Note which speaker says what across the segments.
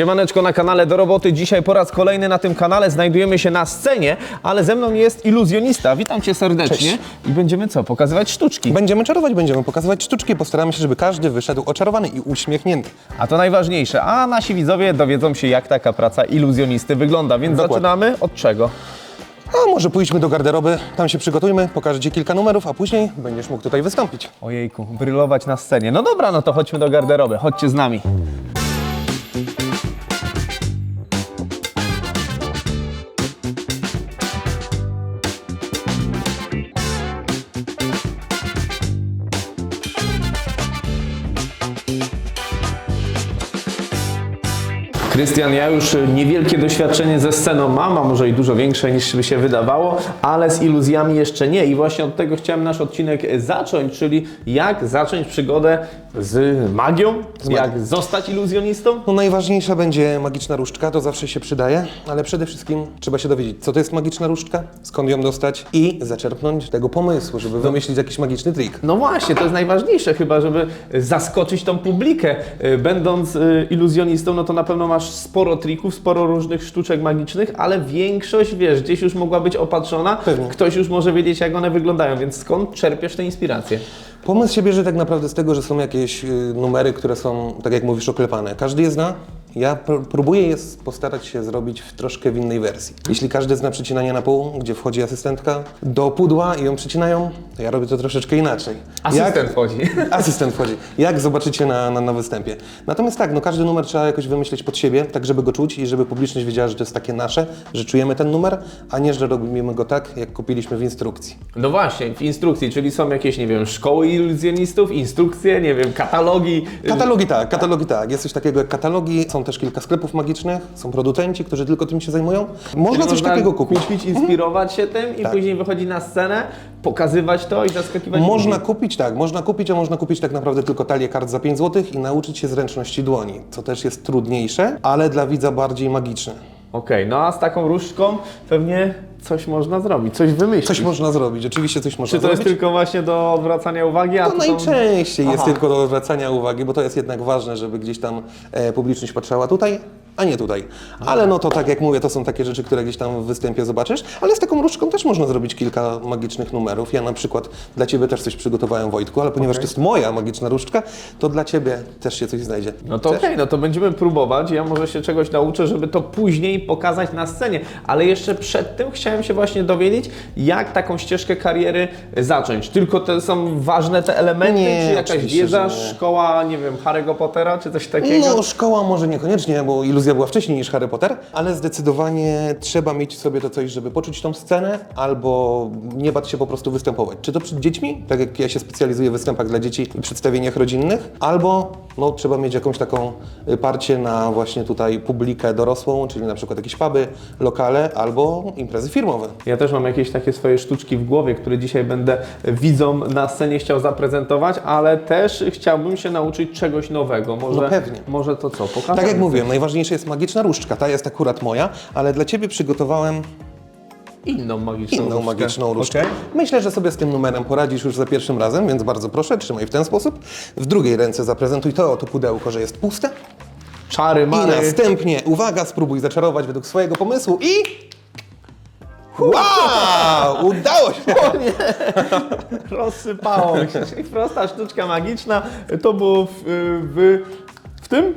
Speaker 1: Siemaneczko na kanale Do Roboty. Dzisiaj po raz kolejny na tym kanale znajdujemy się na scenie, ale ze mną jest iluzjonista. Witam Cię serdecznie.
Speaker 2: Cześć.
Speaker 1: I będziemy co? Pokazywać sztuczki.
Speaker 2: Będziemy czarować, będziemy pokazywać sztuczki, postaramy się, żeby każdy wyszedł oczarowany i uśmiechnięty.
Speaker 1: A to najważniejsze. A nasi widzowie dowiedzą się, jak taka praca iluzjonisty wygląda. Więc
Speaker 2: Dokładnie.
Speaker 1: zaczynamy od czego?
Speaker 2: A może pójdźmy do garderoby, tam się przygotujmy, pokażę Ci kilka numerów, a później będziesz mógł tutaj wystąpić.
Speaker 1: Ojejku, brylować na scenie. No dobra, no to chodźmy do garderoby. Chodźcie z nami. Krystian, ja już niewielkie doświadczenie ze sceną mam, a może i dużo większe niż by się wydawało, ale z iluzjami jeszcze nie. I właśnie od tego chciałem nasz odcinek zacząć, czyli jak zacząć przygodę z magią,
Speaker 2: magią.
Speaker 1: jak zostać iluzjonistą.
Speaker 2: No najważniejsza będzie magiczna różdżka, to zawsze się przydaje, ale przede wszystkim trzeba się dowiedzieć, co to jest magiczna różdżka, skąd ją dostać i zaczerpnąć tego pomysłu, żeby wymyślić jakiś magiczny trik.
Speaker 1: No właśnie, to jest najważniejsze chyba, żeby zaskoczyć tą publikę. Y, Będąc y, iluzjonistą, no to na pewno masz sporo trików, sporo różnych sztuczek magicznych, ale większość, wiesz, gdzieś już mogła być opatrzona.
Speaker 2: Pewnie.
Speaker 1: Ktoś już może wiedzieć, jak one wyglądają, więc skąd czerpiesz te inspiracje?
Speaker 2: Pomysł się bierze tak naprawdę z tego, że są jakieś y, numery, które są, tak jak mówisz, oklepane. Każdy je zna. Ja pr- próbuję je postarać się zrobić w troszkę w innej wersji. Jeśli każdy zna przecinanie na pół, gdzie wchodzi asystentka do pudła i ją przecinają, to ja robię to troszeczkę inaczej.
Speaker 1: Asystent wchodzi.
Speaker 2: Asystent wchodzi. Jak zobaczycie na, na, na występie. Natomiast tak, no każdy numer trzeba jakoś wymyślić pod siebie, tak żeby go czuć i żeby publiczność wiedziała, że to jest takie nasze, że czujemy ten numer, a nie, że robimy go tak, jak kupiliśmy w instrukcji.
Speaker 1: No właśnie, w instrukcji, czyli są jakieś, nie wiem, szkoły iluzjonistów, instrukcje, nie wiem, katalogi.
Speaker 2: Katalogi tak, katalogi tak. Jest coś takiego jak katalogi, są też kilka sklepów magicznych, są producenci, którzy tylko tym się zajmują. Można coś takiego kupić. Mhm.
Speaker 1: kupić, inspirować się tym i
Speaker 2: Tak.
Speaker 1: później wychodzi na scenę, pokazywać to i zaskakiwać
Speaker 2: Można
Speaker 1: ludzi.
Speaker 2: kupić, tak, można kupić, a można kupić tak naprawdę tylko talię kart za 5 zł i nauczyć się zręczności dłoni, co też jest trudniejsze, ale dla widza bardziej magiczne.
Speaker 1: Okej, no a z taką różdżką pewnie coś można zrobić, coś wymyślić.
Speaker 2: Coś można zrobić, oczywiście coś można
Speaker 1: Czy to jest
Speaker 2: zrobić.
Speaker 1: tylko właśnie do odwracania uwagi? A
Speaker 2: To
Speaker 1: to
Speaker 2: najczęściej jest tylko do zwracania uwagi, bo to jest jednak ważne, żeby gdzieś tam e, publiczność patrzała tutaj, a nie tutaj. Ale no to tak jak mówię, to są takie rzeczy, które gdzieś tam w występie zobaczysz, ale z taką różdżką też można zrobić kilka magicznych numerów. Ja na przykład dla Ciebie też coś przygotowałem, Wojtku, ale ponieważ to jest moja magiczna różdżka, to dla Ciebie też się coś znajdzie.
Speaker 1: No to okej, no to będziemy próbować. Ja może się czegoś nauczę, żeby to później pokazać na scenie. Ale jeszcze przed tym chciałem się właśnie dowiedzieć, jak taką ścieżkę kariery zacząć. Tylko te są ważne te elementy,
Speaker 2: Nie,
Speaker 1: czy jakaś wiedza,
Speaker 2: nie.
Speaker 1: szkoła, nie wiem, Harry'ego Pottera, czy coś takiego?
Speaker 2: No, szkoła może niekoniecznie, bo iluzja była wcześniej niż Harry Potter, ale zdecydowanie trzeba mieć sobie to coś, żeby poczuć tą scenę, albo nie bać się po prostu występować. Czy to przed dziećmi, tak jak ja się specjalizuję w występach dla dzieci i przedstawieniach rodzinnych, albo no, trzeba mieć jakąś taką parcie na właśnie tutaj publikę dorosłą, czyli na przykład jakieś puby, lokale, albo imprezy firmowe.
Speaker 1: Ja też mam jakieś takie swoje sztuczki w głowie, które dzisiaj będę widzom na scenie chciał zaprezentować, ale też chciałbym się nauczyć czegoś nowego. Może,
Speaker 2: No pewnie.
Speaker 1: Może to co? Pokażę.
Speaker 2: Tak jak mówiłem, najważniejsza jest magiczna różdżka. Ta jest akurat moja, ale dla Ciebie przygotowałem
Speaker 1: Inną magiczną
Speaker 2: inną
Speaker 1: różdżkę.
Speaker 2: magiczną różdżkę.
Speaker 1: Okej.
Speaker 2: Myślę, że sobie z tym numerem poradzisz już za pierwszym razem, więc bardzo proszę, trzymaj w ten sposób. W drugiej ręce zaprezentuj to oto pudełko, że jest puste.
Speaker 1: Czary,
Speaker 2: I
Speaker 1: mary.
Speaker 2: następnie, uwaga, spróbuj zaczarować według swojego pomysłu i... Wow! Udało się!
Speaker 1: Rozsypało się. Czyli prosta sztuczka magiczna. To było w, w, w tym?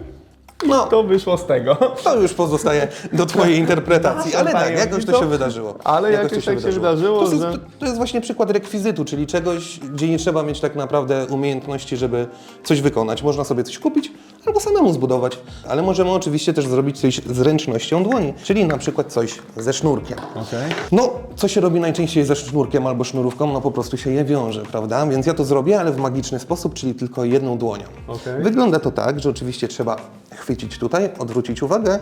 Speaker 2: No,
Speaker 1: To wyszło z tego.
Speaker 2: to już pozostaje do Twojej interpretacji, ale tak, jakoś to się wydarzyło.
Speaker 1: Ale jakoś tak się wydarzyło,
Speaker 2: To jest,
Speaker 1: że-
Speaker 2: to jest właśnie przykład rekwizytu, czyli czegoś, gdzie nie trzeba mieć tak naprawdę umiejętności, żeby coś wykonać. Można sobie coś kupić albo samemu zbudować, ale możemy oczywiście też zrobić coś z ręcznością dłoni, czyli na przykład coś ze sznurkiem.
Speaker 1: Okej.
Speaker 2: No, co się robi najczęściej ze sznurkiem albo sznurówką? No po prostu się je wiąże, prawda? Więc ja to zrobię, ale w magiczny sposób, czyli tylko jedną dłonią.
Speaker 1: Okej.
Speaker 2: Wygląda to tak, że oczywiście trzeba chwycić tutaj, odwrócić uwagę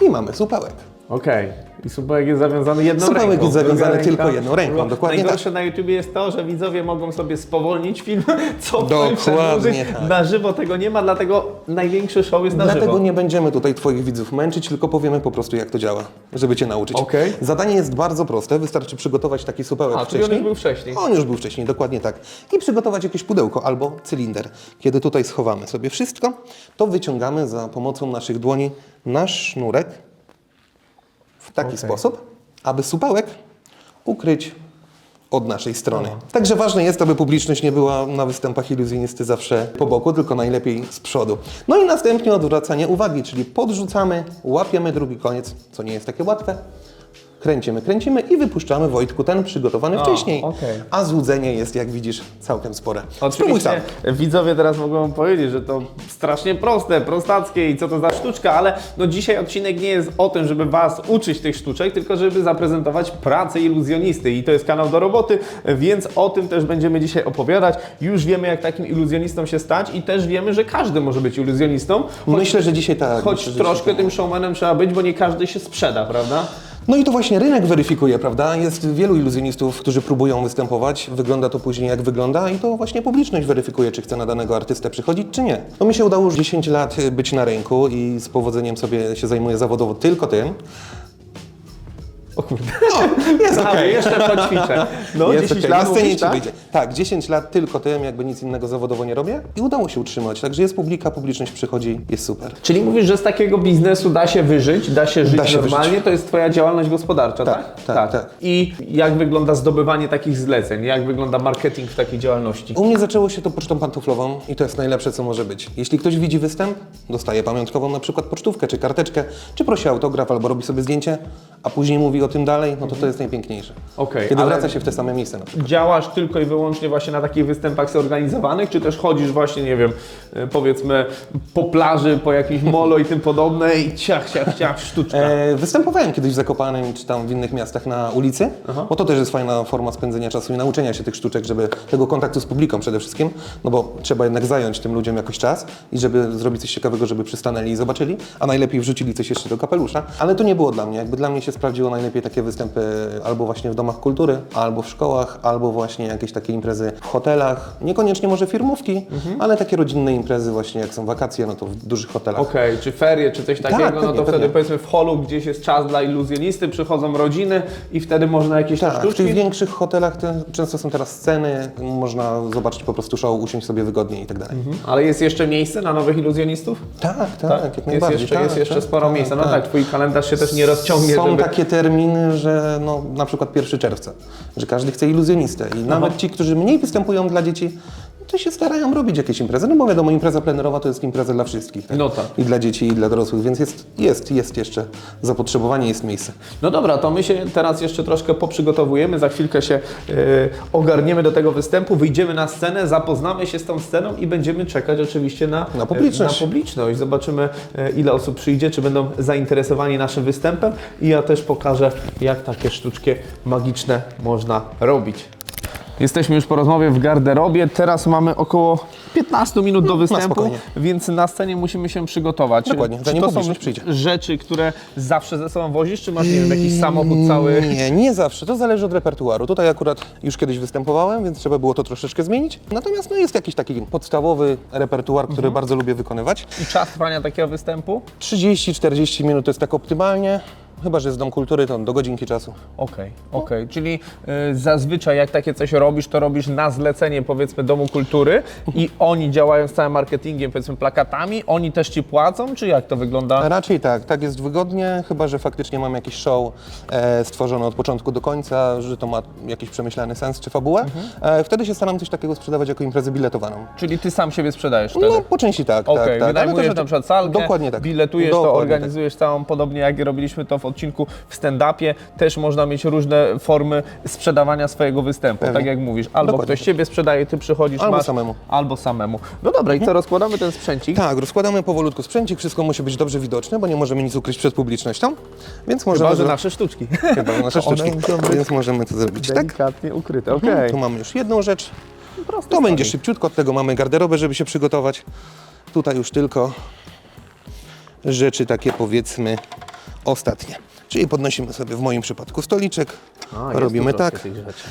Speaker 2: i mamy supełek.
Speaker 1: Okej. I supełek jest zawiązany jedną
Speaker 2: Supełek
Speaker 1: ręką.
Speaker 2: jest zawiązany
Speaker 1: druga
Speaker 2: tylko jedną ręką, dokładnie
Speaker 1: Najgorsze na YouTubie jest to, że widzowie mogą sobie spowolnić film, cofnąć,
Speaker 2: Dokładnie tak.
Speaker 1: Na żywo tego nie ma, dlatego największy show jest na
Speaker 2: Dlatego
Speaker 1: żywo.
Speaker 2: nie będziemy tutaj Twoich widzów męczyć, tylko powiemy po prostu jak to działa, żeby Cię nauczyć.
Speaker 1: Okej.
Speaker 2: Zadanie jest bardzo proste, wystarczy przygotować taki supełek
Speaker 1: A, czyli
Speaker 2: wcześniej.
Speaker 1: on już był wcześniej.
Speaker 2: On już był wcześniej, dokładnie tak. I przygotować jakieś pudełko albo cylinder. Kiedy tutaj schowamy sobie wszystko, to wyciągamy za pomocą naszych dłoni nasz sznurek w taki
Speaker 1: Okej.
Speaker 2: sposób, aby supełek ukryć od naszej strony. Także ważne jest, aby publiczność nie była na występach iluzjonisty zawsze po boku, tylko najlepiej z przodu. No i następnie odwracanie uwagi, czyli podrzucamy, łapiemy drugi koniec, co nie jest takie łatwe. Kręcimy, kręcimy i wypuszczamy Wojtku ten przygotowany
Speaker 1: O,
Speaker 2: wcześniej.
Speaker 1: okej.
Speaker 2: A złudzenie jest, jak widzisz, całkiem spore. Spróbuj sam.
Speaker 1: Oczywiście widzowie teraz mogą powiedzieć, że to strasznie proste, prostackie i co to za sztuczka, ale no dzisiaj odcinek nie jest o tym, żeby Was uczyć tych sztuczek, tylko żeby zaprezentować pracę iluzjonisty i to jest kanał do roboty, więc o tym też będziemy dzisiaj opowiadać. Już wiemy, jak takim iluzjonistą się stać i też wiemy, że każdy może być iluzjonistą, choć,
Speaker 2: Myślę, że dzisiaj tak.
Speaker 1: choć
Speaker 2: myślę,
Speaker 1: troszkę
Speaker 2: tak.
Speaker 1: tym showmanem trzeba być, bo nie każdy się sprzeda, prawda?
Speaker 2: No i to właśnie rynek weryfikuje, prawda? Jest wielu iluzjonistów, którzy próbują występować. Wygląda to później jak wygląda i to właśnie publiczność weryfikuje, czy chce na danego artystę przychodzić, czy nie. No mi się udało już 10 lat być na rynku i z powodzeniem sobie się zajmuję zawodowo tylko tym.
Speaker 1: O kurde.
Speaker 2: No, jest okej.
Speaker 1: jeszcze poćwiczę. No,
Speaker 2: Jest
Speaker 1: 10
Speaker 2: okej.
Speaker 1: lat
Speaker 2: Na scenie
Speaker 1: mówisz,
Speaker 2: ci
Speaker 1: tak?
Speaker 2: wyjdzie. Tak, 10 lat tylko tym, jakby nic innego zawodowo nie robię i udało się utrzymać. Także jest publika, publiczność przychodzi, jest super.
Speaker 1: Czyli mówisz, że z takiego biznesu da się wyżyć, da się żyć
Speaker 2: Da się
Speaker 1: normalnie,
Speaker 2: wyżyć.
Speaker 1: to jest Twoja działalność gospodarcza, tak?
Speaker 2: Tak, tak, tak.
Speaker 1: I jak wygląda zdobywanie takich zleceń? Jak wygląda marketing w takiej działalności?
Speaker 2: U mnie zaczęło się to pocztą pantoflową i to jest najlepsze, co może być. Jeśli ktoś widzi występ, dostaje pamiątkową na przykład pocztówkę, czy karteczkę, czy prosi o autograf, albo robi sobie zdjęcie, a później mówi o tym dalej, no to to jest najpiękniejsze.
Speaker 1: Okej,
Speaker 2: Kiedy
Speaker 1: ale-
Speaker 2: wraca się w te same na przykład.
Speaker 1: Działasz tylko i wyłącznie właśnie na takich występach zorganizowanych, czy też chodzisz właśnie, nie wiem, e, powiedzmy po plaży, po jakimś molo i tym podobne i ciach, ciach, ciach, sztuczka.
Speaker 2: E, występowałem kiedyś w Zakopanem, czy tam w innych miastach na ulicy, bo to też jest fajna forma spędzenia czasu i nauczenia się tych sztuczek, żeby tego kontaktu z publiką przede wszystkim, no bo trzeba jednak zająć tym ludziom jakoś czas i żeby zrobić coś ciekawego, żeby przystanęli i zobaczyli, a najlepiej wrzucili coś jeszcze do kapelusza, ale to nie było dla mnie, jakby dla mnie się sprawdziło najlepiej takie występy albo właśnie w domach kultury, albo w szkołach, albo właśnie jakieś takie imprezy w hotelach, niekoniecznie może firmówki, ale takie rodzinne imprezy właśnie jak są wakacje, no to w dużych hotelach.
Speaker 1: Okej, czy ferie, czy coś takiego, no
Speaker 2: pewnie,
Speaker 1: to wtedy
Speaker 2: pewnie.
Speaker 1: powiedzmy w holu gdzieś jest czas dla iluzjonisty, przychodzą rodziny i wtedy można jakieś
Speaker 2: Tak, w
Speaker 1: sztuczki.
Speaker 2: tych większych hotelach te, często są teraz sceny, można zobaczyć po prostu show, usiąść sobie wygodnie i tak dalej.
Speaker 1: Ale jest jeszcze miejsce na nowych iluzjonistów?
Speaker 2: Tak, tak,
Speaker 1: Tak?
Speaker 2: jak
Speaker 1: jest
Speaker 2: najbardziej.
Speaker 1: jeszcze,
Speaker 2: tak,
Speaker 1: jest jeszcze
Speaker 2: tak,
Speaker 1: sporo
Speaker 2: tak,
Speaker 1: miejsca. No tak.
Speaker 2: tak.
Speaker 1: twój kalendarz się też nie rozciągnie,
Speaker 2: Są
Speaker 1: żeby...
Speaker 2: takie terminy, że no, na przykład 1 czerwca, że każdy chce iluzjonistę. I nawet ci, którzy mniej występują dla dzieci, to się starają robić jakieś imprezy, no bo wiadomo, impreza plenerowa to jest impreza dla wszystkich. Tak?
Speaker 1: No tak.
Speaker 2: I dla dzieci, i dla dorosłych, więc jest, jest, jest jeszcze zapotrzebowanie, jest miejsce.
Speaker 1: No dobra, to my się teraz jeszcze troszkę poprzygotowujemy, za chwilkę się e, ogarniemy do tego występu, wyjdziemy na scenę, zapoznamy się z tą sceną i będziemy czekać oczywiście na,
Speaker 2: Na publiczność.
Speaker 1: e, na publiczność. Zobaczymy, e, ile osób przyjdzie, czy będą zainteresowani naszym występem i ja też pokażę, jak takie sztuczki magiczne można robić. Jesteśmy już po rozmowie w garderobie. Teraz mamy około 15 minut do występu,
Speaker 2: spokojnie.
Speaker 1: więc na scenie musimy się przygotować.
Speaker 2: Dokładnie,
Speaker 1: Czy
Speaker 2: zanim
Speaker 1: to są
Speaker 2: publiczność przyjdzie.
Speaker 1: rzeczy, które zawsze ze sobą wozisz, czy masz nie wiem, jakiś samochód cały?
Speaker 2: Nie, nie zawsze. To zależy od repertuaru. Tutaj akurat już kiedyś występowałem, więc trzeba było to troszeczkę zmienić. Natomiast no, jest jakiś taki podstawowy repertuar, który
Speaker 1: Mhm.
Speaker 2: bardzo lubię wykonywać.
Speaker 1: I czas trwania takiego występu?
Speaker 2: 30-40 minut to jest tak optymalnie. Chyba, że jest Dom Kultury, to do godzinki czasu.
Speaker 1: Okej, okej. Czyli y, zazwyczaj jak takie coś robisz, to robisz na zlecenie powiedzmy Domu Kultury i oni działają z całym marketingiem, powiedzmy plakatami, oni też Ci płacą, czy jak to wygląda?
Speaker 2: Raczej tak, tak jest wygodnie, chyba że faktycznie mam jakiś show e, stworzony od początku do końca, że to ma jakiś przemyślany sens czy fabułę.
Speaker 1: Mhm.
Speaker 2: E, wtedy się staram coś takiego sprzedawać jako imprezę biletowaną.
Speaker 1: Czyli Ty sam siebie sprzedajesz wtedy?
Speaker 2: No, po części tak,
Speaker 1: Okej,
Speaker 2: tak, tak. Ale
Speaker 1: wynajmujesz
Speaker 2: też-
Speaker 1: na przykład salkę,
Speaker 2: Dokładnie tak.
Speaker 1: biletujesz to,
Speaker 2: Dokładnie
Speaker 1: organizujesz całą, podobnie jak robiliśmy to w odcinku w stand-upie, też można mieć różne formy sprzedawania swojego występu,
Speaker 2: Pewnie.
Speaker 1: tak jak mówisz. Albo
Speaker 2: Dokładnie
Speaker 1: ktoś Ciebie sprzedaje, Ty przychodzisz,
Speaker 2: Albo
Speaker 1: masz...
Speaker 2: samemu.
Speaker 1: Albo samemu. No dobra, i co, rozkładamy ten sprzęcik?
Speaker 2: Tak, tak rozkładamy powolutku sprzęcik, wszystko musi być dobrze widoczne, bo nie możemy nic ukryć przed publicznością, więc możemy...
Speaker 1: Chyba, że nasze sztuczki.
Speaker 2: Chyba, że nasze sztuczki, więc możemy to zrobić tak.
Speaker 1: Delikatnie ukryte, okej.
Speaker 2: Tu mamy już jedną rzecz,
Speaker 1: Proste
Speaker 2: to będzie szybciutko, od tego mamy garderobę, żeby się przygotować. Tutaj już tylko rzeczy takie powiedzmy ostatnie. Czyli podnosimy sobie w moim przypadku stoliczek,
Speaker 1: A, jest
Speaker 2: robimy tak.
Speaker 1: troszkę tych rzeczy.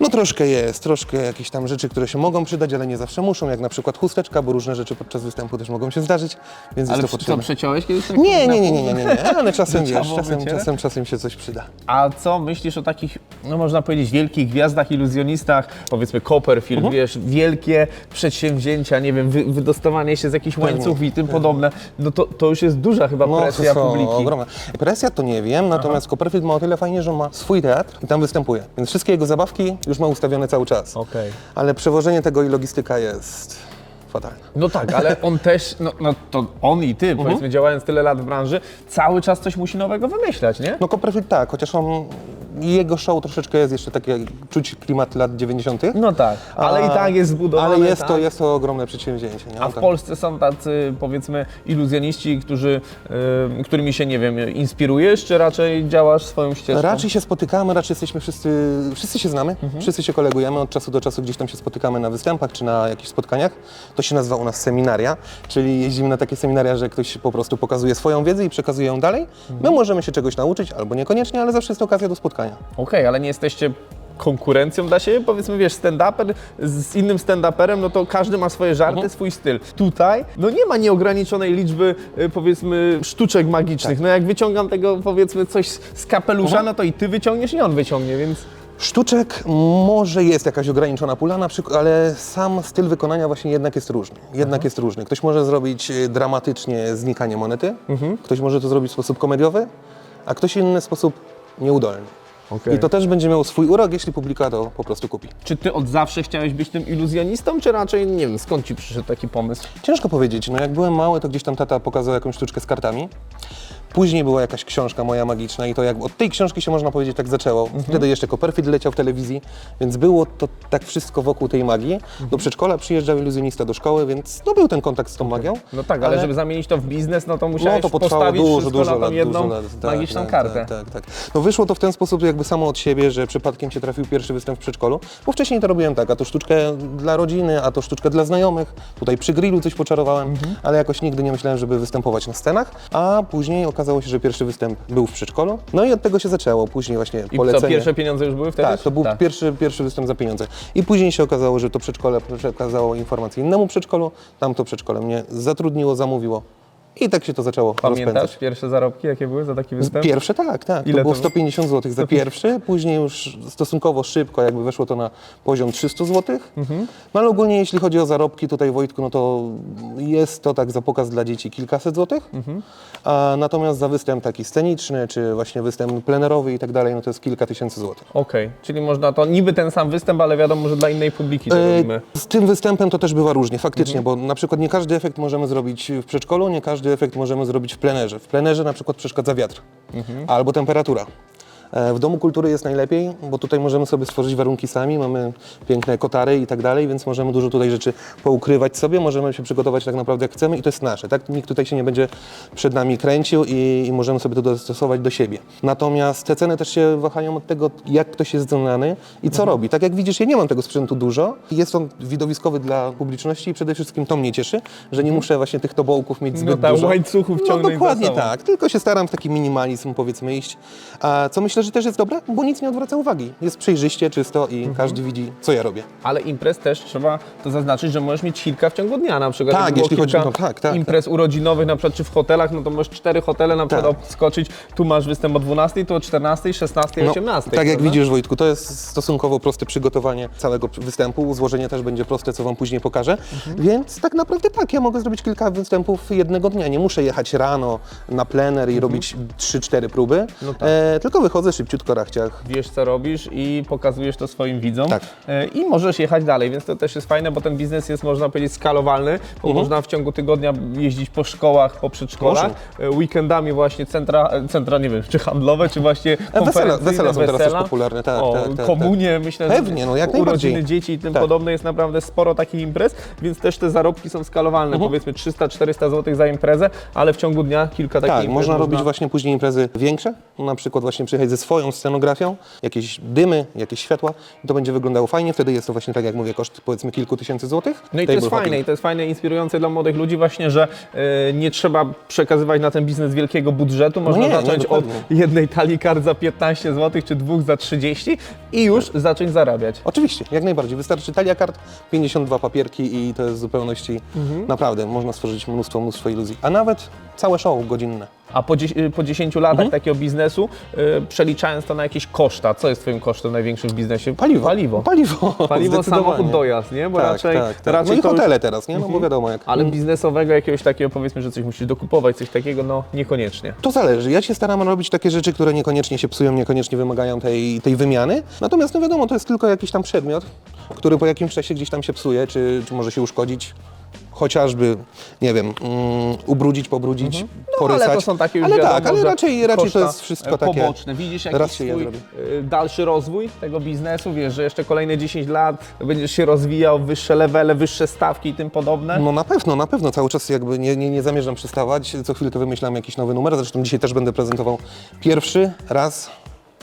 Speaker 2: No troszkę jest, troszkę jakieś tam rzeczy, które się mogą przydać, ale nie zawsze muszą, jak na przykład chusteczka, bo różne rzeczy podczas występu też mogą się zdarzyć, więc
Speaker 1: Ale
Speaker 2: jest to
Speaker 1: co,
Speaker 2: potrzebne.
Speaker 1: przeciąłeś kiedyś? tak
Speaker 2: Nie, nie, nie, nie, nie, nie, nie, ale czasem
Speaker 1: Trzeba
Speaker 2: wiesz, czasem,
Speaker 1: wycierać?
Speaker 2: czasem, czasem się coś przyda.
Speaker 1: A co myślisz o takich, no można powiedzieć, wielkich gwiazdach, iluzjonistach, powiedzmy Copperfield,
Speaker 2: Mhm.
Speaker 1: wiesz, wielkie przedsięwzięcia, nie wiem, wy, wydostawanie się z jakichś łańcuchów i tym podobne, no to, to już jest duża chyba
Speaker 2: No,
Speaker 1: presja
Speaker 2: są
Speaker 1: publiki.
Speaker 2: ogromne. Presja to nie wiem, natomiast Copperfield ma o tyle fajnie, że on ma swój teatr i tam występuje. Więc wszystkie jego zabawki już ma ustawione cały czas.
Speaker 1: Okej.
Speaker 2: Ale przewożenie tego i logistyka jest fatalna.
Speaker 1: No tak, ale on też, no, no to on i ty,
Speaker 2: Mhm.
Speaker 1: powiedzmy, działając tyle lat w branży, cały czas coś musi nowego wymyślać, nie?
Speaker 2: No Copperfield tak, chociaż on, jego show troszeczkę jest jeszcze takie, czuć klimat lat 90.
Speaker 1: No tak, ale i tak jest zbudowane.
Speaker 2: Ale jest,
Speaker 1: tak?
Speaker 2: to, jest to ogromne przedsięwzięcie. Nie?
Speaker 1: A
Speaker 2: On
Speaker 1: w
Speaker 2: tam-
Speaker 1: Polsce są tacy, powiedzmy, iluzjoniści, którzy, y, którymi się, nie wiem, inspirujesz, czy raczej działasz swoją ścieżką?
Speaker 2: Raczej się spotykamy, raczej jesteśmy wszyscy, wszyscy się znamy, wszyscy się kolegujemy, od czasu do czasu gdzieś tam się spotykamy na występach czy na jakichś spotkaniach. To się nazywa u nas seminaria, czyli jeździmy na takie seminaria, że ktoś po prostu pokazuje swoją wiedzę i przekazuje ją dalej. My możemy się czegoś nauczyć, albo niekoniecznie, ale zawsze jest okazja do spotkania.
Speaker 1: Okej, ale nie jesteście konkurencją dla siebie? Powiedzmy, wiesz, stand-uper z innym stand-uperem, no to każdy ma swoje żarty,
Speaker 2: Mhm.
Speaker 1: swój styl. Tutaj, no nie ma nieograniczonej liczby, y, powiedzmy, sztuczek magicznych.
Speaker 2: Tak.
Speaker 1: No jak wyciągam tego, powiedzmy, coś z kapelusza,
Speaker 2: Mhm.
Speaker 1: no to i ty wyciągniesz i on wyciągnie, więc...
Speaker 2: Sztuczek może jest jakaś ograniczona pula, na przykład, ale sam styl wykonania właśnie jednak jest różny. Jednak jest różny. Ktoś może zrobić e, dramatycznie znikanie monety, ktoś może to zrobić w sposób komediowy, a ktoś inny w sposób nieudolny.
Speaker 1: Okej.
Speaker 2: I to też będzie miało swój urok, jeśli publika to po prostu kupi.
Speaker 1: Czy ty od zawsze chciałeś być tym iluzjonistą, czy raczej, nie wiem, skąd ci przyszedł taki pomysł?
Speaker 2: Ciężko powiedzieć. No jak byłem mały, to gdzieś tam tata pokazał jakąś sztuczkę z kartami. Później była jakaś książka moja magiczna i to jak od tej książki się można powiedzieć tak zaczęło. Wtedy jeszcze Copperfield leciał w telewizji, więc było to tak wszystko wokół tej magii. Do przedszkola przyjeżdżał iluzjonista do szkoły, więc no był ten kontakt z tą magią.
Speaker 1: No tak, ale, żeby zamienić to w biznes, no to
Speaker 2: no
Speaker 1: musiałeś
Speaker 2: to potrwało
Speaker 1: postawić
Speaker 2: dużo, dużo
Speaker 1: na tą jedną
Speaker 2: lat. Tak,
Speaker 1: magiczną
Speaker 2: tak,
Speaker 1: kartę.
Speaker 2: Tak, tak, tak. No wyszło to w ten sposób jakby samo od siebie, że przypadkiem się trafił pierwszy występ w przedszkolu, bo wcześniej to robiłem tak, a to sztuczkę dla rodziny, a to sztuczkę dla znajomych, tutaj przy grillu coś poczarowałem,
Speaker 1: Mhm.
Speaker 2: ale jakoś nigdy nie myślałem, żeby występować na scenach, a później okazało się, że pierwszy występ był w przedszkolu, no i od tego się zaczęło, później właśnie
Speaker 1: I
Speaker 2: polecenie.
Speaker 1: co, pierwsze pieniądze już były wtedy?
Speaker 2: Tak, to był Pierwszy, pierwszy występ za pieniądze. I później się okazało, że to przedszkole przekazało informacje innemu przedszkolu, tamto przedszkole mnie zatrudniło, zamówiło i tak się to zaczęło
Speaker 1: Pamiętasz
Speaker 2: rozpędzać.
Speaker 1: pierwsze zarobki, jakie były za taki występ?
Speaker 2: Pierwsze tak, tak.
Speaker 1: Ile
Speaker 2: to było
Speaker 1: to-
Speaker 2: 150 zł za pierwszy, później już stosunkowo szybko jakby weszło to na poziom 300 zł.
Speaker 1: Mhm.
Speaker 2: No ale ogólnie jeśli chodzi o zarobki tutaj Wojtku, no to jest to tak za pokaz dla dzieci kilkaset złotych,
Speaker 1: Mhm.
Speaker 2: a natomiast za występ taki sceniczny, czy właśnie występ plenerowy i tak dalej, no to jest kilka tysięcy złotych.
Speaker 1: Okej, czyli można to niby ten sam występ, ale wiadomo, że dla innej publiki to
Speaker 2: E,
Speaker 1: robimy.
Speaker 2: Z tym występem to też bywa różnie, faktycznie, bo na przykład nie każdy efekt możemy zrobić w przedszkolu, nie każdy efekt możemy zrobić w plenerze. W plenerze na przykład przeszkadza wiatr albo temperatura. E, W Domu Kultury jest najlepiej, bo tutaj możemy sobie stworzyć warunki sami, mamy piękne kotary i tak dalej, więc możemy dużo tutaj rzeczy poukrywać sobie, możemy się przygotować tak naprawdę jak chcemy i to jest nasze, tak? Nikt tutaj się nie będzie przed nami kręcił i, i możemy sobie to dostosować do siebie. Natomiast te ceny też się wahają od tego, jak ktoś jest znany i co robi. Tak jak widzisz, ja nie mam tego sprzętu dużo. Jest on widowiskowy dla publiczności i przede wszystkim to mnie cieszy, że nie muszę właśnie tych tobołków mieć zbyt
Speaker 1: tak,
Speaker 2: dużo.
Speaker 1: łańcuchów
Speaker 2: No
Speaker 1: ciągnąć za
Speaker 2: dokładnie tak, tylko się staram w taki minimalizm powiedzmy iść. A co myślę, że też jest dobre, bo nic nie odwraca uwagi. Jest przejrzyście, czysto i
Speaker 1: Mhm.
Speaker 2: każdy widzi, co ja robię.
Speaker 1: Ale imprez też trzeba to zaznaczyć, że możesz mieć kilka w ciągu dnia na przykład.
Speaker 2: Tak, jeśli chodzi-
Speaker 1: kilka
Speaker 2: no tak, tak,
Speaker 1: imprez urodzinowych na przykład, czy w hotelach, no to możesz cztery hotele na przykład
Speaker 2: Tak.
Speaker 1: obskoczyć. Tu masz występ o 12, tu o 14, 16,
Speaker 2: No,
Speaker 1: 18.
Speaker 2: tak jak widzisz Wojtku, to jest stosunkowo proste przygotowanie całego występu. Złożenie też będzie proste, co Wam później pokażę.
Speaker 1: Mhm.
Speaker 2: Więc tak naprawdę tak, ja mogę zrobić kilka występów jednego dnia. Nie muszę jechać rano na plener i robić 3-4 próby,
Speaker 1: Mhm. No tak.
Speaker 2: e, tylko wychodzę szybciutko rachciach.
Speaker 1: Wiesz, co robisz i pokazujesz to swoim widzom.
Speaker 2: Tak.
Speaker 1: E, I możesz jechać dalej, więc to też jest fajne, bo ten biznes jest, można powiedzieć, skalowalny, bo
Speaker 2: Mhm.
Speaker 1: można w ciągu tygodnia jeździć po szkołach, po przedszkolach, e, weekendami właśnie centra, e, centra, nie wiem, czy handlowe, czy właśnie
Speaker 2: wesela- wesela są teraz
Speaker 1: wesela.
Speaker 2: też popularne, tak,
Speaker 1: o,
Speaker 2: tak, tak,
Speaker 1: Komunie, myślę, że
Speaker 2: Pewnie, no jak
Speaker 1: urodziny dzieci i tym
Speaker 2: Tak.
Speaker 1: podobne jest naprawdę sporo takich imprez, więc też te zarobki są skalowalne,
Speaker 2: Mhm.
Speaker 1: powiedzmy 300-400 zł za imprezę, ale w ciągu dnia kilka takich
Speaker 2: Tak,
Speaker 1: imprez
Speaker 2: można robić właśnie później imprezy większe, na przykład właśnie przyjechać ze swoją scenografią, jakieś dymy, jakieś światła i to będzie wyglądało fajnie. Wtedy jest to właśnie, tak jak mówię, koszt powiedzmy kilku tysięcy złotych.
Speaker 1: No i to jest
Speaker 2: Table
Speaker 1: fajne,
Speaker 2: hopping.
Speaker 1: i to jest fajne, inspirujące dla młodych ludzi właśnie, że e, nie trzeba przekazywać na ten biznes wielkiego budżetu. Można
Speaker 2: No nie, nie,
Speaker 1: zacząć od
Speaker 2: dokładnie.
Speaker 1: jednej talii kart za 15 zł, czy dwóch za 30 i już zacząć zarabiać.
Speaker 2: Oczywiście, jak najbardziej. Wystarczy talia kart, 52 papierki i to jest w zupełności
Speaker 1: Mhm.
Speaker 2: naprawdę, można stworzyć mnóstwo, mnóstwo iluzji. A nawet całe show godzinne.
Speaker 1: A po, dzie- po 10 latach
Speaker 2: Mhm.
Speaker 1: takiego biznesu, e, przeliczając to na jakieś koszta, co jest Twoim kosztem największym w biznesie?
Speaker 2: Paliwo.
Speaker 1: Paliwo.
Speaker 2: Paliwo,
Speaker 1: Paliwo, samochód, dojazd, nie? Bo
Speaker 2: tak,
Speaker 1: raczej,
Speaker 2: tak, tak.
Speaker 1: raczej
Speaker 2: No i
Speaker 1: to już-
Speaker 2: hotele teraz, nie? No bo wiadomo jak.
Speaker 1: Ale biznesowego jakiegoś takiego, powiedzmy, że coś musisz dokupować, coś takiego, no niekoniecznie.
Speaker 2: To zależy. Ja się staram robić takie rzeczy, które niekoniecznie się psują, niekoniecznie wymagają tej, tej wymiany. Natomiast no wiadomo, to jest tylko jakiś tam przedmiot, który po jakimś czasie gdzieś tam się psuje, czy, czy może się uszkodzić. Chociażby, nie wiem, mm, ubrudzić, pobrudzić,
Speaker 1: No,
Speaker 2: porysać.
Speaker 1: ale to są takie już
Speaker 2: Ale
Speaker 1: wiadomo,
Speaker 2: tak, ale raczej, raczej to jest wszystko
Speaker 1: e,
Speaker 2: takie.
Speaker 1: poboczne. Widzisz jakiś swój e, dalszy rozwój tego biznesu? Wiesz, że jeszcze kolejne 10 lat będziesz się rozwijał, wyższe levele, wyższe stawki i tym podobne?
Speaker 2: No na pewno, na pewno. Cały czas jakby nie, nie, nie zamierzam przestawać. Co chwilkę wymyślam jakiś nowy numer. Zresztą dzisiaj też będę prezentował pierwszy raz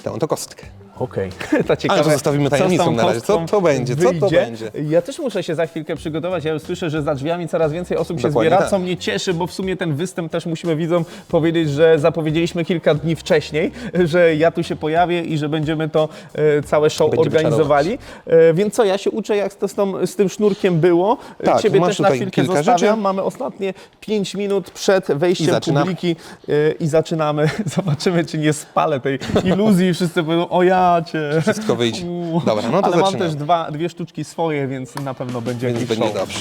Speaker 2: tę oto kostkę.
Speaker 1: Okej, ta ciekawe,
Speaker 2: to zostawimy tajemnicą na razie. Co to będzie? Co to
Speaker 1: wyjdzie.
Speaker 2: będzie?
Speaker 1: Ja też muszę się za chwilkę przygotować. Ja już słyszę, że za drzwiami coraz więcej osób się
Speaker 2: Dokładnie
Speaker 1: zbiera,
Speaker 2: tak.
Speaker 1: co mnie cieszy, bo w sumie ten występ też musimy widzom powiedzieć, że zapowiedzieliśmy kilka dni wcześniej, że ja tu się pojawię i że będziemy to e, całe show
Speaker 2: Będziemy
Speaker 1: organizowali. E, więc co, ja się uczę, jak to z, tą, z tym sznurkiem było. E,
Speaker 2: Tak,
Speaker 1: Ciebie
Speaker 2: masz
Speaker 1: też na
Speaker 2: tutaj
Speaker 1: chwilkę
Speaker 2: kilka
Speaker 1: zostawiam.
Speaker 2: rzeczy.
Speaker 1: Mamy ostatnie 5 minut przed wejściem
Speaker 2: I zaczynamy.
Speaker 1: publiki e, i zaczynamy. Zobaczymy, czy nie spalę tej iluzji i wszyscy powiedzą, o ja cię.
Speaker 2: Wszystko wyjdzie. Dobra, no to
Speaker 1: Ale mam
Speaker 2: zaczynamy.
Speaker 1: też dwa, dwie sztuczki swoje, więc na pewno będzie
Speaker 2: Więc
Speaker 1: jakiś
Speaker 2: będzie
Speaker 1: show.
Speaker 2: dobrze.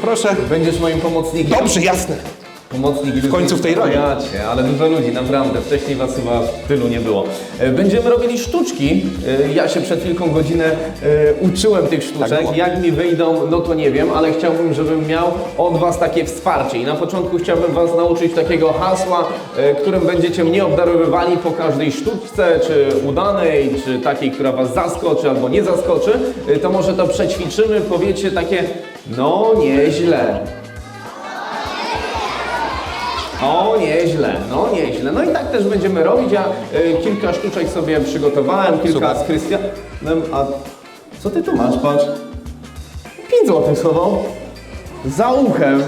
Speaker 2: Bardzo proszę.
Speaker 1: Będziesz moim pomocnikiem.
Speaker 2: Dobrze, jasne.
Speaker 1: Pomocnik
Speaker 2: W końcu w tej roli.
Speaker 1: Ja cię, ale dużo ludzi, naprawdę. Wcześniej was chyba tylu nie było. E, Będziemy robili sztuczki. E, Ja się przed chwilką godzinę e, uczyłem tych sztuczek.
Speaker 2: Tak było.
Speaker 1: Jak mi wyjdą, no to nie wiem, ale chciałbym, żebym miał od was takie wsparcie. I na początku chciałbym was nauczyć takiego hasła, e, którym będziecie mnie obdarowywali po każdej sztuczce, czy udanej, czy takiej, która was zaskoczy albo nie zaskoczy. E, To może to przećwiczymy, powiecie takie, no nieźle. O, nieźle, no nieźle. No i tak też będziemy robić. Ja y, kilka sztuczek sobie przygotowałem, kilka
Speaker 2: Super.
Speaker 1: z Krystianem. A co ty tu masz, patrz? 5 złotych schował. Za uchem.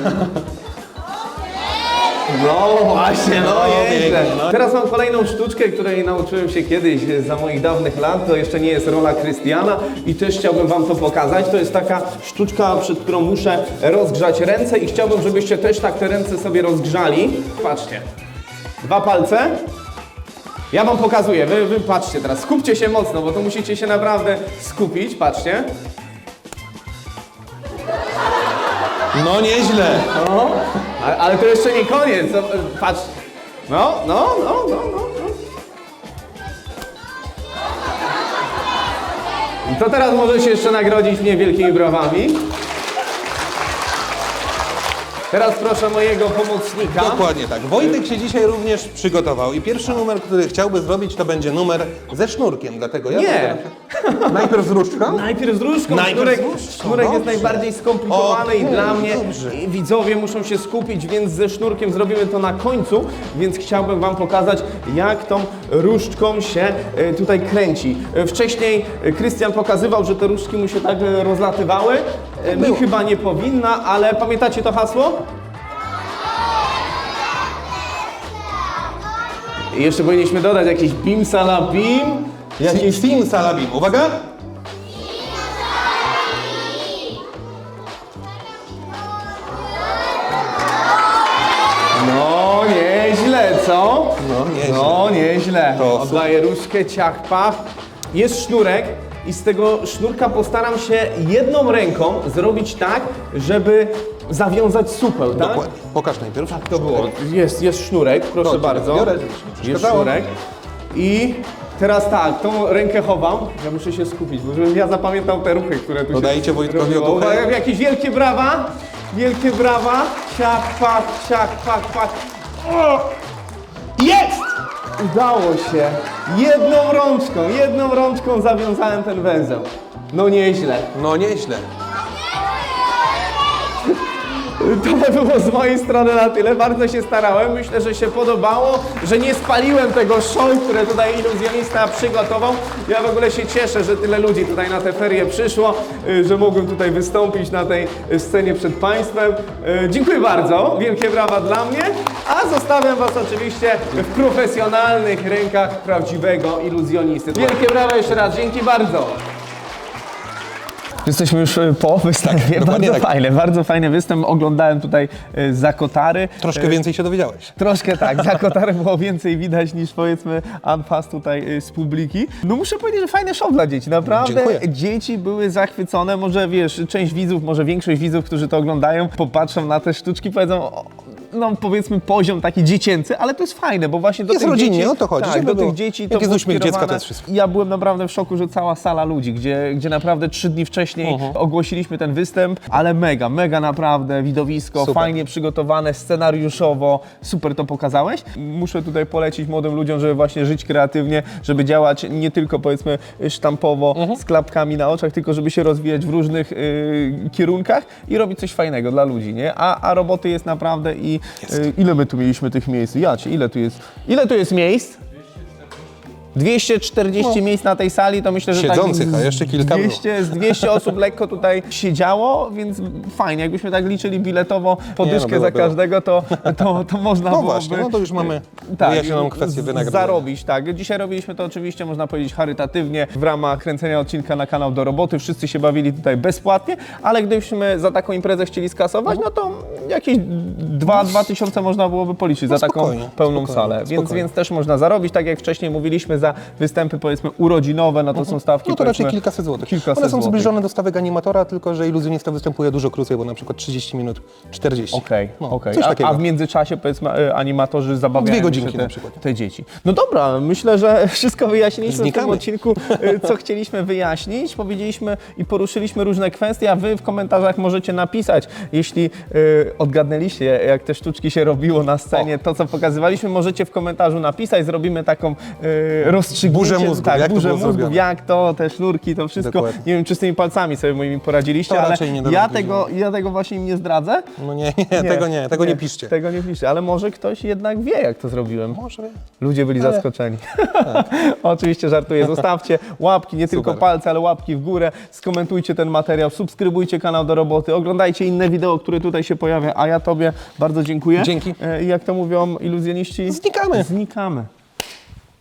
Speaker 1: No właśnie, no nieźle.
Speaker 2: pięknie,
Speaker 1: Teraz mam kolejną sztuczkę, której nauczyłem się kiedyś e, za moich dawnych lat. To jeszcze nie jest rola Krystiana i też chciałbym Wam to pokazać. To jest taka sztuczka, przed którą muszę rozgrzać ręce i chciałbym, żebyście też tak te ręce sobie rozgrzali. Patrzcie. Dwa palce. Ja Wam pokazuję, wy, wy patrzcie teraz, skupcie się mocno, bo to musicie się naprawdę skupić, patrzcie.
Speaker 2: No nieźle.
Speaker 1: No, ale, ale to jeszcze nie koniec. No, Patrz. No, no, no, no, no. no. I to teraz może się jeszcze nagrodzić mnie wielkimi brawami. Teraz proszę mojego pomocnika.
Speaker 2: Dokładnie tak. Wojtek się dzisiaj również przygotował i pierwszy numer, który chciałby zrobić, to będzie numer ze sznurkiem, dlatego ja...
Speaker 1: Nie.
Speaker 2: Najpierw z różdżką?
Speaker 1: Najpierw z różdżką.
Speaker 2: Najpierw
Speaker 1: Sznurek,
Speaker 2: z różdżką,
Speaker 1: sznurek jest
Speaker 2: dobrze.
Speaker 1: najbardziej skomplikowany i
Speaker 2: Okej,
Speaker 1: dla mnie
Speaker 2: dobrze.
Speaker 1: i widzowie muszą się skupić, więc ze sznurkiem zrobimy to na końcu, więc chciałbym Wam pokazać, jak tą różdżką się e, tutaj kręci. E, Wcześniej e, Krystian pokazywał, że te różdżki mu się tak e, rozlatywały. E, Mi chyba nie powinna, ale pamiętacie to hasło? I jeszcze powinniśmy dodać jakieś bim salabim.
Speaker 2: Jakieś film salabim. Uwaga!
Speaker 1: No, nieźle, co?
Speaker 2: No nieźle.
Speaker 1: No, nieźle.
Speaker 2: To
Speaker 1: Oddaję różkę, ciach, pach. Jest sznurek i z tego sznurka postaram się jedną ręką zrobić tak, żeby zawiązać supeł, tak?
Speaker 2: Dokładnie. Pokaż najpierw.
Speaker 1: Tak to było. Jest, jest sznurek, proszę
Speaker 2: Dobrze,
Speaker 1: bardzo.
Speaker 2: biorę,
Speaker 1: jest
Speaker 2: przeszkadzało.
Speaker 1: sznurek. I teraz tak, tą rękę chowam. Ja muszę się skupić, bo żebym ja zapamiętał te ruchy, które tu
Speaker 2: Dodajcie
Speaker 1: się
Speaker 2: Wojtkowi
Speaker 1: robiło.
Speaker 2: otuchę.
Speaker 1: Uwaga, Jakieś wielkie brawa. Wielkie brawa. Ciach, pak, ciach, pak, pak. O! Jest! Udało się. Jedną rączką, jedną rączką zawiązałem ten węzeł. No nieźle.
Speaker 2: No nieźle.
Speaker 1: To było z mojej strony na tyle. Bardzo się starałem. Myślę, że się podobało, że nie spaliłem tego show, które tutaj iluzjonista przygotował. Ja w ogóle się cieszę, że tyle ludzi tutaj na te ferie przyszło, y, że mogłem tutaj wystąpić na tej scenie przed Państwem. Y, Dziękuję bardzo. Wielkie brawa dla mnie. A zostawiam Was oczywiście w profesjonalnych rękach prawdziwego iluzjonisty. Wielkie brawa jeszcze raz. Dzięki bardzo. Jesteśmy już e, po występie.
Speaker 2: dokładnie
Speaker 1: bardzo
Speaker 2: tak.
Speaker 1: fajny, bardzo fajny występ. Oglądałem tutaj e, Zakotary.
Speaker 2: Troszkę więcej się dowiedziałeś.
Speaker 1: Troszkę tak, Zakotary było więcej widać niż powiedzmy Anfas tutaj z publiki. No muszę powiedzieć, że fajny show dla dzieci. Naprawdę
Speaker 2: Dziękuję.
Speaker 1: dzieci były zachwycone. Może wiesz, część widzów, może większość widzów, którzy to oglądają, popatrzą na te sztuczki, powiedzą... No powiedzmy poziom taki dziecięcy, ale to jest fajne, bo właśnie do
Speaker 2: Jest
Speaker 1: tych
Speaker 2: rodzinnie,
Speaker 1: dzieci,
Speaker 2: o to chodzi,
Speaker 1: Tak,
Speaker 2: żeby
Speaker 1: do
Speaker 2: było-
Speaker 1: tych dzieci
Speaker 2: jak
Speaker 1: to
Speaker 2: jest
Speaker 1: było
Speaker 2: uśmiech dziecka, to
Speaker 1: skierowane.
Speaker 2: jest wszystko.
Speaker 1: Ja byłem naprawdę w szoku, że cała sala ludzi, gdzie, gdzie naprawdę trzy dni wcześniej
Speaker 2: Mhm.
Speaker 1: ogłosiliśmy ten występ, ale mega, mega naprawdę widowisko,
Speaker 2: Super.
Speaker 1: fajnie przygotowane, scenariuszowo, super to pokazałeś. Muszę tutaj polecić młodym ludziom, żeby właśnie żyć kreatywnie, żeby działać nie tylko powiedzmy sztampowo
Speaker 2: Mhm.
Speaker 1: z klapkami na oczach, tylko żeby się rozwijać w różnych y, kierunkach i robić coś fajnego dla ludzi, nie? A, a roboty jest naprawdę i y, ile my tu mieliśmy tych miejsc? Jacie, ile tu jest? Ile tu jest miejsc? 240 miejsc na tej sali, to myślę, że
Speaker 2: No. Siedzących,
Speaker 1: tak
Speaker 2: a jeszcze kilka było.
Speaker 1: 200, z 200 osób lekko tutaj siedziało, więc fajnie. Jakbyśmy tak liczyli biletowo podyszkę
Speaker 2: było,
Speaker 1: za
Speaker 2: było.
Speaker 1: każdego, to, to, to można
Speaker 2: No
Speaker 1: byłoby...
Speaker 2: właśnie, no to już mamy wyjaśnioną kwestię
Speaker 1: z-
Speaker 2: wynagrodzenia.
Speaker 1: Zarobić, tak. Dzisiaj robiliśmy to oczywiście, można powiedzieć, charytatywnie w ramach kręcenia odcinka na kanał do roboty. Wszyscy się bawili tutaj bezpłatnie, ale gdybyśmy za taką imprezę chcieli skasować, no to jakieś 2-2 tysiące można byłoby policzyć za taką
Speaker 2: No
Speaker 1: pełną salę. Więc,
Speaker 2: spokojnie.
Speaker 1: więc też można zarobić, tak jak wcześniej mówiliśmy, za występy powiedzmy urodzinowe, no to są stawki
Speaker 2: No to raczej kilkaset złotych.
Speaker 1: Kilkaset
Speaker 2: One są
Speaker 1: złotych.
Speaker 2: zbliżone do stawek animatora, tylko że iluzjonista występuje dużo krócej, bo na przykład 30 minut 40.
Speaker 1: Okej,
Speaker 2: No,
Speaker 1: okej.
Speaker 2: coś
Speaker 1: A, a w międzyczasie powiedzmy e, animatorzy zabawiają
Speaker 2: Dwie godzinki
Speaker 1: te,
Speaker 2: na przykład.
Speaker 1: te dzieci. No dobra, myślę, że wszystko wyjaśniliśmy w tym
Speaker 2: Znikamy.
Speaker 1: odcinku, e, co chcieliśmy wyjaśnić. Powiedzieliśmy i poruszyliśmy różne kwestie, a wy w komentarzach możecie napisać, jeśli e, odgadnęliście, jak te sztuczki się robiło na scenie, to co pokazywaliśmy, możecie w komentarzu napisać, zrobimy taką e, rozstrzygnięcie.
Speaker 2: Burzę mózgu,
Speaker 1: tak,
Speaker 2: jak to
Speaker 1: burzę
Speaker 2: było
Speaker 1: mózgu,
Speaker 2: zrobione.
Speaker 1: jak to, te sznurki, to wszystko.
Speaker 2: Dokładnie.
Speaker 1: Nie wiem, czy z tymi palcami sobie moimi poradziliście,
Speaker 2: To
Speaker 1: ale
Speaker 2: raczej nie
Speaker 1: ja tego, ja tego właśnie im nie zdradzę.
Speaker 2: No nie, nie, tego nie, tego nie, piszcie.
Speaker 1: Tego nie piszcie, ale może ktoś jednak wie, jak to zrobiłem.
Speaker 2: Może.
Speaker 1: Ludzie byli zaskoczeni. Oczywiście żartuję. Zostawcie łapki, nie tylko
Speaker 2: Super.
Speaker 1: palce, ale łapki w górę. Skomentujcie ten materiał, subskrybujcie kanał do roboty, oglądajcie inne wideo, które tutaj się pojawia, a ja Tobie bardzo dziękuję.
Speaker 2: Dzięki.
Speaker 1: E, i Jak to mówią iluzjoniści?
Speaker 2: Znikamy.
Speaker 1: Znikamy.